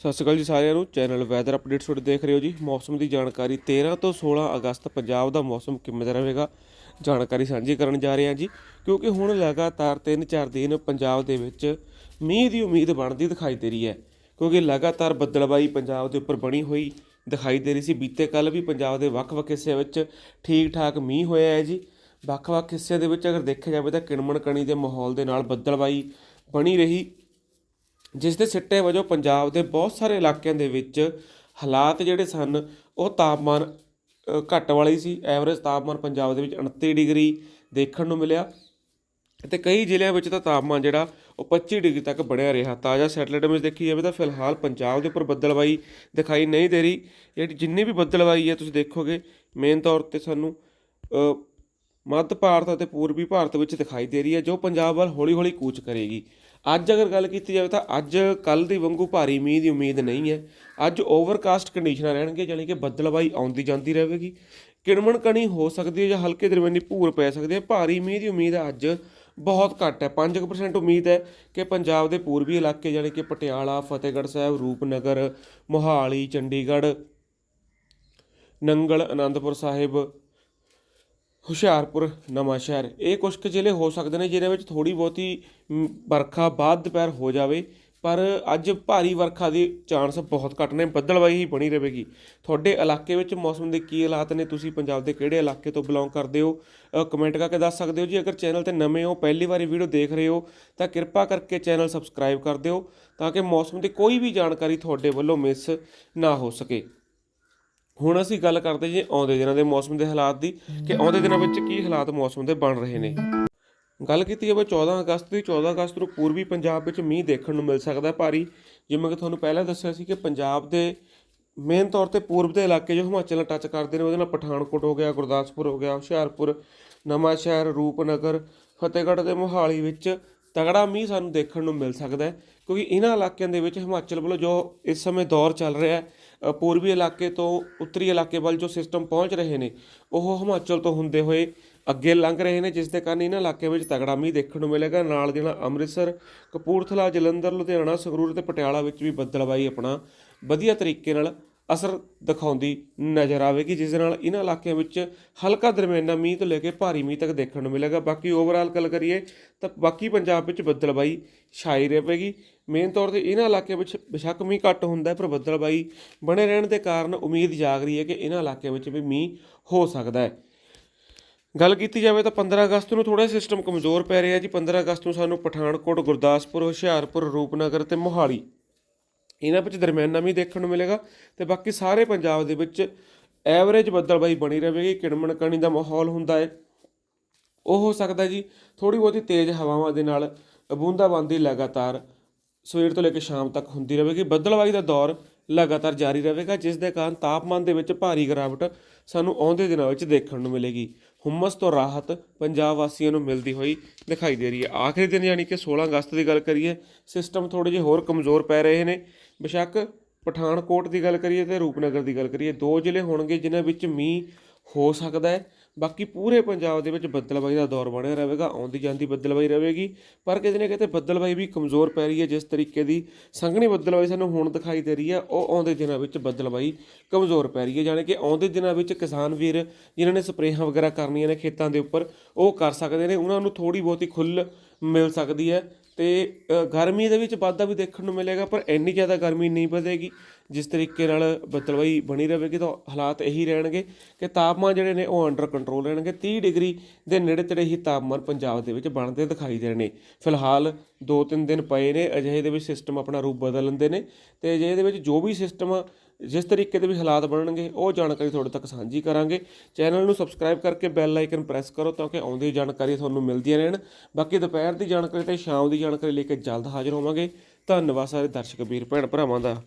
ਸਤਿ ਸ਼੍ਰੀ ਅਕਾਲ ਜੀ ਸਾਰਿਆਂ ਨੂੰ। ਚੈਨਲ ਵੈਦਰ ਅਪਡੇਟਸ ਤੁਹਾਡੇ ਦੇਖ ਰਹੇ ਹੋ ਜੀ। ਮੌਸਮ ਦੀ ਜਾਣਕਾਰੀ 13 ਤੋਂ 16 ਅਗਸਤ ਪੰਜਾਬ ਦਾ ਮੌਸਮ ਕਿਵੇਂ ਦਾ ਰਹੇਗਾ? ਜਾਣਕਾਰੀ ਸਾਂਝੀ ਕਰਨ ਜਾ ਰਹੇ ਹਾਂ ਜੀ। ਕਿਉਂਕਿ ਹੁਣ ਲਗਾਤਾਰ 3-4 ਦਿਨ ਪੰਜਾਬ ਦੇ ਵਿੱਚ ਮੀਂਹ ਦੀ ਉਮੀਦ ਬਣਦੀ ਦਿਖਾਈ ਦੇ ਰਹੀ ਹੈ। ਕਿਉਂਕਿ ਲਗਾਤਾਰ ਬੱਦਲਬਾਈ ਪੰਜਾਬ ਦੇ ਉੱਪਰ ਬਣੀ ਹੋਈ ਦਿਖਾਈ ਦੇ ਰਹੀ ਸੀ। ਬੀਤੇ ਕੱਲ ਵੀ ਪੰਜਾਬ ਦੇ ਵੱਖ-ਵੱਖ ਹਿੱਸਿਆਂ ਵਿੱਚ ਠੀਕ ਠਾਕ ਮੀਂਹ ਹੋਇਆ ਹੈ ਜੀ। ਵੱਖ-ਵੱਖ ਹਿੱਸਿਆਂ ਦੇ ਵਿੱਚ ਅਗਰ ਦੇਖਿਆ ਜਾਵੇ ਤਾਂ ਕਿਣਮਣ ਕਣੀ ਦੇ ਮਾਹੌਲ ਦੇ ਨਾਲ ਬੱਦਲਬਾਈ ਬਣੀ ਰਹੀ। ਜਿਸ ਦੇ ਸਿੱਟੇ ਵਜੋਂ ਪੰਜਾਬ ਦੇ ਬਹੁਤ ਸਾਰੇ ਇਲਾਕਿਆਂ ਦੇ ਵਿੱਚ ਹਾਲਾਤ ਜਿਹੜੇ ਸਨ, ਉਹ ਤਾਪਮਾਨ ਘੱਟ ਵਾਲੇ ਸੀ। ਐਵਰੇਜ ਤਾਪਮਾਨ ਪੰਜਾਬ ਦੇ ਵਿੱਚ 29 ਡਿਗਰੀ ਦੇਖਣ ਨੂੰ ਮਿਲਿਆ ਤੇ ਕਈ ਜ਼ਿਲ੍ਹਿਆਂ ਵਿੱਚ ਤਾਂ ਤਾਪਮਾਨ ਜਿਹੜਾ, ਉਹ 25 ਡਿਗਰੀ ਤੱਕ ਬਣਿਆ ਰਿਹਾ। ਤਾਜ਼ਾ ਸੈਟਲਾਈਟ ਵਿੱਚ ਦੇਖੀ ਜਾਵੇ ਤਾਂ ਫਿਲਹਾਲ ਪੰਜਾਬ ਦੇ ਉੱਪਰ ਬੱਦਲਬਾਈ ਦਿਖਾਈ ਨਹੀਂ ਦੇ ਰਹੀ। ਜਿਹੜੀ ਜਿੰਨੀ ਵੀ ਬੱਦਲਬਾਈ ਹੈ, ਤੁਸੀਂ ਦੇਖੋਗੇ ਮੇਨ ਤੌਰ ਤੇ ਸਾਨੂੰ ਮੱਧ ਭਾਰਤ ਅਤੇ ਪੂਰਬੀ ਭਾਰਤ ਵਿੱਚ ਦਿਖਾਈ ਦੇ ਰਹੀ ਹੈ, ਜੋ ਪੰਜਾਬ ਵੱਲ ਹੌਲੀ-ਹੌਲੀ ਕੂਚ ਕਰੇਗੀ। ਅੱਜ ਅਗਰ ਗੱਲ ਕੀਤੀ ਜਾਵੇ ਤਾਂ ਅੱਜ ਕੱਲ ਦੀ ਵਾਂਗੂ ਭਾਰੀ ਮੀਂਹ ਦੀ ਉਮੀਦ ਨਹੀਂ ਹੈ। ਅੱਜ ਓਵਰਕਾਸਟ ਕੰਡੀਸ਼ਨਾਂ ਰਹਿਣਗੀਆਂ ਯਾਨੀ ਕਿ ਬੱਦਲਬਾਈ ਆਉਂਦੀ ਜਾਂਦੀ ਰਹੇਗੀ। ਕਿਣਮਣ ਕਣੀ ਹੋ ਸਕਦੀ ਹੈ ਜਾਂ ਹਲਕੇ ਦਰਮਿਆਨੀ ਭੂਰ ਪੈ ਸਕਦੀ ਹੈ। ਭਾਰੀ ਮੀਂਹ ਦੀ ਉਮੀਦ ਅੱਜ ਬਹੁਤ ਘੱਟ ਹੈ। 5% ਉਮੀਦ ਹੈ ਕਿ ਪੰਜਾਬ ਦੇ ਪੂਰਬੀ ਇਲਾਕੇ ਯਾਨੀ ਕਿ ਪਟਿਆਲਾ, ਫਤਿਹਗੜ੍ਹ ਸਾਹਿਬ, ਰੂਪਨਗਰ, ਮੋਹਾਲੀ, ਚੰਡੀਗੜ੍ਹ, ਨੰਗਲ ਆਨੰਦਪੁਰ ਸਾਹਿਬ ਹੁਸ਼ਿਆਰਪੁਰ ਨਵਾਂਸ਼ਹਿਰ ਇਹ ਕੁਝ ਕੁ ਜ਼ਿਲ੍ਹੇ ਹੋ ਸਕਦੇ ਨੇ ਜਿਹਦੇ ਵਿੱਚ ਥੋੜ੍ਹੀ ਬਹੁਤੀ ਵਰਖਾ ਬਾਅਦ ਦੁਪਹਿਰ ਹੋ ਜਾਵੇ, ਪਰ ਅੱਜ ਭਾਰੀ ਵਰਖਾ ਦੀ ਚਾਂਸ ਬਹੁਤ ਘੱਟ ਨੇ ਬੱਦਲਬਾਈ ਹੀ ਬਣੀ ਰਹੇਗੀ। ਤੁਹਾਡੇ ਇਲਾਕੇ ਵਿੱਚ ਮੌਸਮ ਦੇ ਕੀ ਹਾਲਾਤ ਨੇ? ਤੁਸੀਂ ਪੰਜਾਬ ਦੇ ਕਿਹੜੇ ਇਲਾਕੇ ਤੋਂ ਬਿਲੋਂਗ ਕਰਦੇ ਹੋ? ਕਮੈਂਟ ਕਰਕੇ ਦੱਸ ਸਕਦੇ ਹੋ ਜੀ। ਅਗਰ ਚੈਨਲ ਤੇ ਨਵੇਂ ਹੋ, ਪਹਿਲੀ ਵਾਰੀ ਵੀਡੀਓ ਦੇਖ ਰਹੇ ਹੋ, ਤਾਂ ਕਿਰਪਾ ਕਰਕੇ ਚੈਨਲ ਸਬਸਕ੍ਰਾਈਬ ਕਰ ਦਿਓ, ਤਾਂ ਕਿ ਮੌਸਮ ਦੀ ਕੋਈ ਵੀ ਜਾਣਕਾਰੀ ਤੁਹਾਡੇ ਵੱਲੋਂ ਮਿਸ ਨਾ ਹੋ ਸਕੇ। ਹੁਣ ਅਸੀਂ ਗੱਲ ਕਰਦੇ ਜੀ ਆਉਂਦੇ ਦਿਨਾਂ ਦੇ ਮੌਸਮ ਦੇ ਹਾਲਾਤ ਦੀ ਕਿ ਆਉਂਦੇ ਦਿਨਾਂ ਵਿੱਚ ਕੀ ਹਾਲਾਤ ਮੌਸਮ ਦੇ ਬਣ ਰਹੇ ਨੇ। ਗੱਲ ਕੀਤੀ ਜਾਵੇ 14 ਅਗਸਤ ਦੀ 14 ਅਗਸਤ ਨੂੰ ਪੂਰਬੀ ਪੰਜਾਬ ਵਿੱਚ ਮੀਂਹ ਦੇਖਣ ਨੂੰ ਮਿਲ ਸਕਦਾ ਭਾਰੀ। ਜਿਵੇਂ ਕਿ ਤੁਹਾਨੂੰ ਪਹਿਲਾਂ ਦੱਸਿਆ ਸੀ ਕਿ ਪੰਜਾਬ ਦੇ ਮੇਨ ਤੌਰ ਤੇ ਪੂਰਬ ਦੇ ਇਲਾਕੇ ਜੋ ਹਿਮਾਚਲ ਨਾਲ ਟੱਚ ਕਰਦੇ ਨੇ, ਉਹਦੇ ਨਾਲ ਪਠਾਨਕੋਟ ਹੋ ਗਿਆ, ਗੁਰਦਾਸਪੁਰ ਹੋ ਗਿਆ, ਹੁਸ਼ਿਆਰਪੁਰ ਨਵਾਂ ਸ਼ਹਿਰ ਰੂਪਨਗਰ, ਫਤਿਹਗੜ੍ਹ ਤੇ ਮੋਹਾਲੀ ਵਿੱਚ ਤਗੜਾ ਮੀਂਹ ਸਾਨੂੰ ਦੇਖਣ ਨੂੰ ਮਿਲ ਸਕਦਾ ਹੈ, ਕਿਉਂਕਿ ਇਹਨਾਂ ਇਲਾਕਿਆਂ ਦੇ ਵਿੱਚ ਹਿਮਾਚਲ ਵੱਲੋਂ ਜੋ ਇਸ ਸਮੇਂ ਦੌਰ ਚੱਲ ਰਿਹਾ ਹੈ ਪੂਰਬੀ ਇਲਾਕੇ ਤੋਂ ਉੱਤਰੀ ਇਲਾਕੇ ਵੱਲ ਜੋ ਸਿਸਟਮ ਪਹੁੰਚ ਰਹੇ ਨੇ, ਉਹ ਹਿਮਾਚਲ ਤੋਂ ਹੁੰਦੇ ਹੋਏ ਅੱਗੇ ਲੰਘ ਰਹੇ ਨੇ, ਜਿਸ ਦੇ ਕਾਰਨ ਇਹਨਾਂ ਇਲਾਕਿਆਂ ਵਿੱਚ ਤਗੜਾ ਮੀਂਹ ਦੇਖਣ ਨੂੰ ਮਿਲੇਗਾ। ਨਾਲ ਦੀ ਨਾਲ ਅੰਮ੍ਰਿਤਸਰ, ਕਪੂਰਥਲਾ, ਜਲੰਧਰ, ਲੁਧਿਆਣਾ, ਸੰਗਰੂਰ ਤੇ ਪਟਿਆਲਾ ਵਿੱਚ ਵੀ ਬੱਦਲਬਾਈ ਆਪਣਾ ਵਧੀਆ ਤਰੀਕੇ ਨਾਲ ਅਸਰ ਦਿਖਾਉਂਦੀ ਨਜ਼ਰ ਆਵੇਗੀ, ਜਿਸ ਨਾਲ ਇਹਨਾਂ ਇਲਾਕਿਆਂ ਵਿੱਚ ਹਲਕਾ ਦਰਮਿਆਨਾ ਮੀਂਹ ਤੋਂ ਲੈ ਕੇ ਭਾਰੀ ਮੀਂਹ ਤੱਕ ਦੇਖਣ ਨੂੰ ਮਿਲੇਗਾ। ਬਾਕੀ ਓਵਰਆਲ ਗੱਲ ਕਰੀਏ ਤਾਂ ਬਾਕੀ ਪੰਜਾਬ ਵਿੱਚ ਬੱਦਲਬਾਈ ਛਾਈ ਰਹੇਗੀ। ਮੇਨ ਤੌਰ ਤੇ ਇਹਨਾਂ ਇਲਾਕਿਆਂ ਵਿੱਚ ਬੇਸ਼ੱਕ ਮੀਂਹ ਘੱਟ ਹੁੰਦਾ, ਪਰ ਬੱਦਲਬਾਈ ਬਣੇ ਰਹਿਣ ਦੇ ਕਾਰਨ ਉਮੀਦ ਜਾਗ ਰਹੀ ਹੈ ਕਿ ਇਹਨਾਂ ਇਲਾਕਿਆਂ ਵਿੱਚ ਵੀ ਮੀਂਹ ਹੋ ਸਕਦਾ ਹੈ। ਗੱਲ ਕੀਤੀ ਜਾਵੇ ਤਾਂ 15 ਅਗਸਤ ਨੂੰ ਥੋੜਾ ਸਿਸਟਮ ਕਮਜ਼ੋਰ ਪੈ ਰਿਹਾ ਜੀ। 15 ਅਗਸਤ ਨੂੰ ਸਾਨੂੰ ਪਠਾਨਕੋਟ, ਗੁਰਦਾਸਪੁਰ, ਹੁਸ਼ਿਆਰਪੁਰ, ਰੂਪਨਗਰ ਤੇ ਮੋਹਾਲੀ ਇਹਨਾਂ ਵਿੱਚ ਦਰਮਿਆਨਾ ਵੀ ਦੇਖਣ ਨੂੰ ਮਿਲੇਗਾ ਤੇ ਬਾਕੀ ਸਾਰੇ ਪੰਜਾਬ ਦੇ ਵਿੱਚ ਐਵਰੇਜ ਬੱਦਲਬਾਈ ਬਣੀ ਰਹੇਗੀ ਕਿਣਮਣ ਕਣੀ ਦਾ ਮਾਹੌਲ ਹੁੰਦਾ ਹੈ। ਉਹ ਹੋ ਸਕਦਾ ਜੀ ਥੋੜੀ ਬਹੁਤੀ ਤੇਜ਼ ਹਵਾਵਾਂ ਦੇ ਨਾਲ ਬੂੰਦਾਬਾਂਦੀ ਲਗਾਤਾਰ ਸਵੇਰ ਤੋਂ ਲੈ ਕੇ ਸ਼ਾਮ ਤੱਕ ਹੁੰਦੀ ਰਹੇਗੀ। ਬੱਦਲਬਾਈ ਦਾ ਦੌਰ ਲਗਾਤਾਰ ਜਾਰੀ ਰਹੇਗਾ, ਜਿਸ ਦੇ ਕਾਰਨ ਤਾਪਮਾਨ ਦੇ ਵਿੱਚ ਭਾਰੀ ਗਿਰਾਵਟ ਸਾਨੂੰ ਆਉਂਦੇ ਦਿਨਾਂ ਵਿੱਚ ਦੇਖਣ ਨੂੰ ਮਿਲੇਗੀ। ਹੁਮਸ ਤੋਂ ਰਾਹਤ ਪੰਜਾਬ ਵਾਸੀਆਂ ਨੂੰ ਮਿਲਦੀ ਹੋਈ ਦਿਖਾਈ ਦੇ ਰਹੀ ਹੈ। ਆਖਰੀ ਦਿਨ ਯਾਨੀ ਕਿ 16 ਅਗਸਤ ਦੀ ਗੱਲ ਕਰੀਏ, ਸਿਸਟਮ ਥੋੜੇ ਜਿਹੇ ਹੋਰ ਕਮਜ਼ੋਰ ਪੈ ਰਹੇ ਨੇ। ਬੇਸ਼ੱਕ ਪਠਾਨਕੋਟ ਦੀ ਗੱਲ ਕਰੀਏ ਤੇ ਰੂਪਨਗਰ ਦੀ ਗੱਲ ਕਰੀਏ, ਦੋ ਜ਼ਿਲ੍ਹੇ ਹੋਣਗੇ ਜਿਨ੍ਹਾਂ ਵਿੱਚ ਮੀਂਹ ਹੋ ਸਕਦਾ ਹੈ। ਬਾਕੀ ਪੂਰੇ ਪੰਜਾਬ ਦੇ ਵਿੱਚ ਬੱਦਲਬਾਈ ਦਾ ਦੌਰ ਬਣਿਆ ਰਹੇਗਾ, ਆਉਂਦੀ ਜਾਂਦੀ ਬੱਦਲਬਾਈ ਰਹੇਗੀ, ਪਰ ਕਿਤੇ ਨਾ ਕਿਤੇ ਬੱਦਲਬਾਈ ਵੀ ਕਮਜ਼ੋਰ ਪੈ ਰਹੀ ਹੈ, ਜਿਸ ਤਰੀਕੇ ਦੀ ਸੰਘਣੀ ਬੱਦਲਬਾਈ ਸਾਨੂੰ ਹੁਣ ਦਿਖਾਈ ਦੇ ਰਹੀ ਹੈ, ਉਹ ਆਉਂਦੇ ਦਿਨਾਂ ਵਿੱਚ ਬੱਦਲਬਾਈ ਕਮਜ਼ੋਰ ਪੈ ਰਹੀ ਹੈ ਜਾਣੀ ਕਿ ਆਉਂਦੇ ਦਿਨਾਂ ਵਿੱਚ ਕਿਸਾਨ ਵੀਰ ਜਿਨ੍ਹਾਂ ਨੇ ਸਪਰੇਹਾਂ ਵਗੈਰਾ ਕਰਨੀਆਂ ਨੇ ਖੇਤਾਂ ਦੇ ਉੱਪਰ, ਉਹ ਕਰ ਸਕਦੇ ਨੇ, ਉਹਨਾਂ ਨੂੰ ਥੋੜੀ ਬਹੁਤੀ ਖੁੱਲ ਮਿਲ ਸਕਦੀ ਹੈ ਤੇ ਗਰਮੀ ਦੇ ਵਿੱਚ ਵਾਧਾ ਵੀ ਦੇਖਣ ਨੂੰ ਮਿਲੇਗਾ, ਪਰ ਇੰਨੀ ਜ਼ਿਆਦਾ ਗਰਮੀ ਨਹੀਂ ਵਧੇਗੀ। ਜਿਸ ਤਰੀਕੇ ਨਾਲ ਬਦਲਵਾਈ ਬਣੀ ਰਹੇਗੀ ਤਾਂ ਹਾਲਾਤ ਇਹੀ ਰਹਿਣਗੇ ਕਿ ਤਾਪਮਾਨ ਜਿਹੜੇ ਨੇ, ਉਹ ਅੰਡਰ ਕੰਟਰੋਲ ਰਹਿਣਗੇ। 30 ਡਿਗਰੀ ਦੇ ਨੇੜੇ ਤੇੜੇ ਹੀ ਤਾਪਮਾਨ ਪੰਜਾਬ ਦੇ ਵਿੱਚ ਬਣਦੇ ਦਿਖਾਈ ਦੇ ਰਹੇ ਨੇ। ਫਿਲਹਾਲ 2-3 ਦਿਨ ਪਏ ਨੇ, ਅਜਿਹੇ ਦੇ ਵਿੱਚ ਸਿਸਟਮ ਆਪਣਾ ਰੂਪ ਬਦਲ ਲੈਂਦੇ ਨੇ ਤੇ ਅਜਿਹੇ ਦੇ ਵਿੱਚ ਜੋ ਵੀ ਸਿਸਟਮ ਜਿਸ ਤਰੀਕੇ ਦੇ ਵੀ ਹਾਲਾਤ ਬਣਨਗੇ, ਉਹ ਜਾਣਕਾਰੀ ਤੁਹਾਡੇ ਤੱਕ ਸਾਂਝੀ ਕਰਾਂਗੇ। ਚੈਨਲ ਨੂੰ ਸਬਸਕ੍ਰਾਈਬ ਕਰਕੇ ਬੈਲ ਆਈਕਨ ਪ੍ਰੈਸ ਕਰੋ ਤਾਂ ਕਿ ਆਉਂਦੀ ਜਾਣਕਾਰੀ ਤੁਹਾਨੂੰ ਮਿਲਦੀਆਂ ਰਹਿਣ। ਬਾਕੀ ਦੁਪਹਿਰ ਦੀ ਜਾਣਕਾਰੀ ਤੇ ਸ਼ਾਮ ਦੀ ਜਾਣਕਾਰੀ ਲੈ ਕੇ ਜਲਦ ਹਾਜ਼ਰ ਹੋਵਾਂਗੇ। ਧੰਨਵਾਦ ਸਾਰੇ ਦਰਸ਼ਕ ਵੀਰ, ਭੈਣ ਭਰਾਵਾਂ ਦਾ।